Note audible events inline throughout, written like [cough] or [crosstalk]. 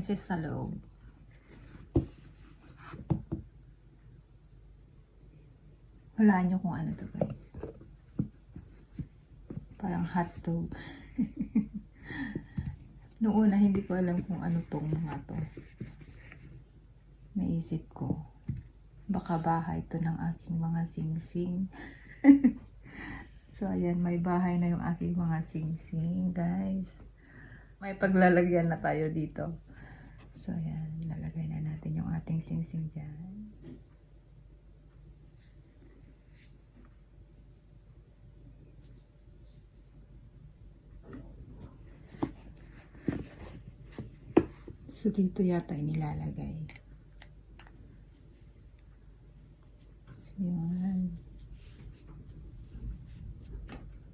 Siya sa loob. Wala nyo kung ano to guys. Parang hotdog. [laughs] Noong una, hindi ko alam kung ano tong mga to. Naisip ko, baka bahay to ng aking mga singsing. [laughs] so, ayan, may bahay na yung aking mga singsing, guys. May paglalagyan na tayo dito. So, ayan, lalagay na natin yung ating singsing dyan. So, dito yata inilalagay. So, yan.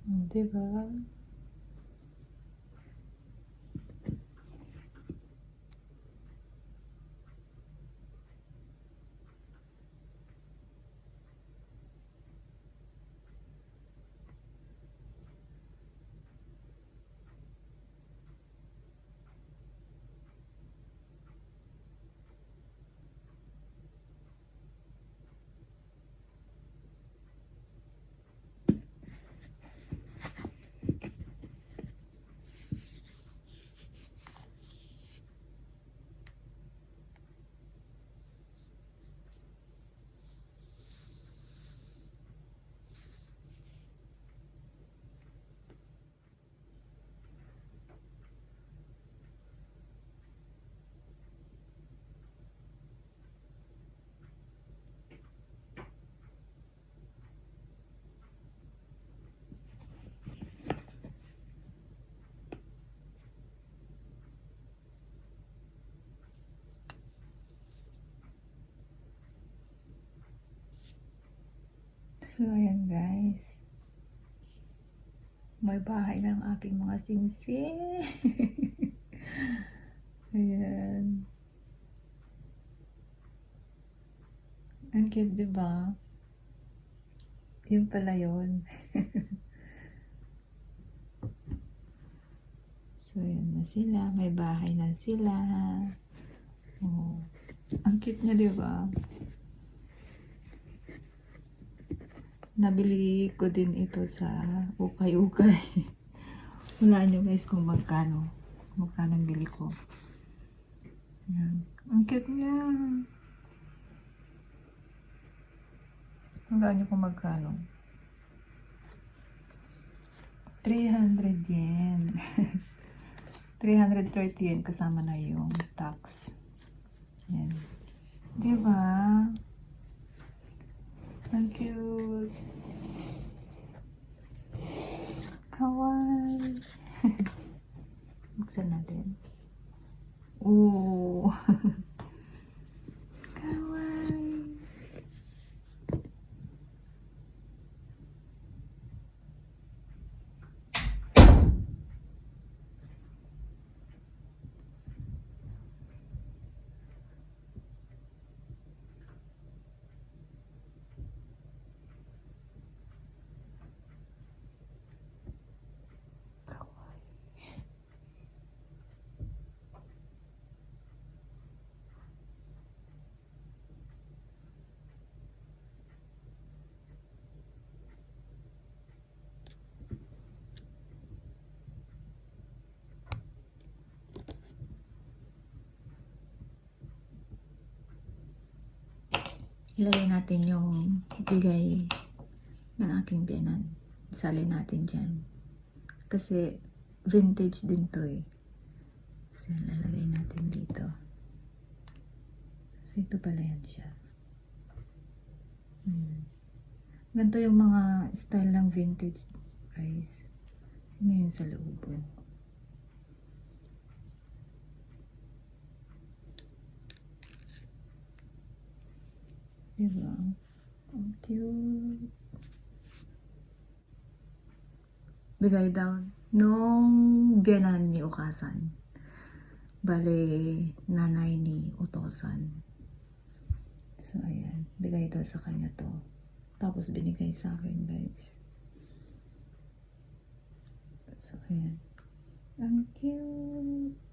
Oh, diba? So, ayan guys. May bahay ng aking mga singsing. [laughs] ayan. Ang cute, diba? Yun pala yun. [laughs] so, ayan na sila. May bahay na sila. Oh. Ang cute niya, diba? Nabili ko din ito sa ukay-ukay. [laughs] Wala nyo guys kung magkano. Magkano bili ko. Yan. Ang cute niya. Wala nyo kung magkano. 300 yen. [laughs] 330 yen kasama na yung tax. Yan. Diba? Ang cute. Kawaii. Buksan natin. Ooh. Kawaii. Ilagay natin yung bigay ng aking biyanan. Salin natin dyan. Kasi vintage din to eh. So, lalagay natin dito. So, ito pala yan siya. Hmm. Ganito yung mga style ng vintage, guys. Ano sa loob? oh. Diba? Ang cute. Bigay daw nung biyanan ni Okasan. Bale, nanay ni Utosan. So, ayan. Bigay daw sa kanya to. Tapos binigay sa akin, guys. So, ayan. Ang cute.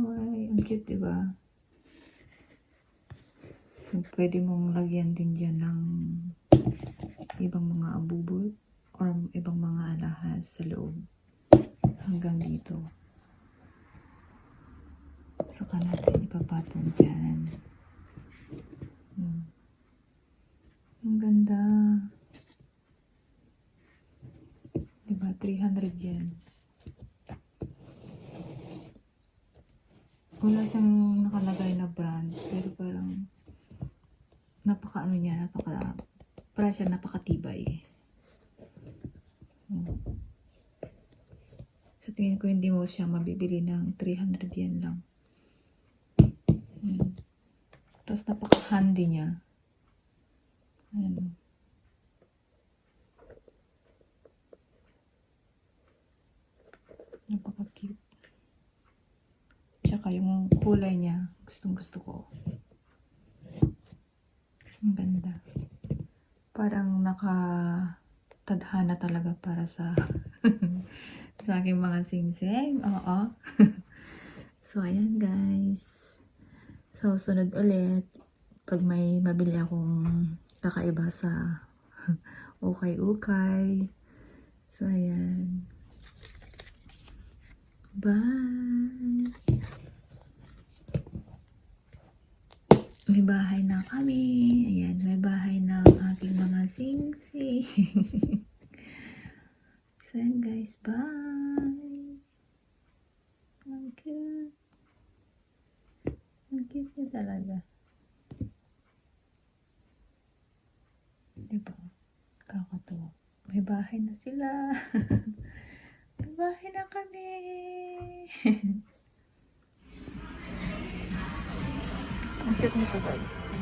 Kawaii. Ang cute, diba? So, pwede mong lagyan din dyan ng ibang mga abubot or ibang mga alahas sa loob. Hanggang dito. Saka natin ipapatong dyan. Hmm. Ang ganda. Diba? 300 yan. Wala siyang nakalagay na brand. Pero parang napaka ano niya, napaka para siya napakatibay. Hmm. Sa tingin ko hindi mo siya mabibili ng 300 yen lang. Hmm. Tapos napaka-handy niya. Ayan. Napaka-cute. Tsaka yung kulay niya, gustong gusto ko. Ang ganda. Parang naka tadhana talaga para sa [laughs] sa aking mga singsing. Oo. [laughs] so, ayan guys. So, sunod ulit. Pag may mabili akong kakaiba sa [laughs] ukay-ukay. So, ayan. Bye! May bahay na kami. Ayan, may bahay na ang aking mga sing-sing. [laughs] so, ayan guys, bye! Ang cute. Ang cute niya talaga. Diba? Kakatuwa. May bahay na sila. [laughs] may bahay na kami. [laughs] pergunta 10.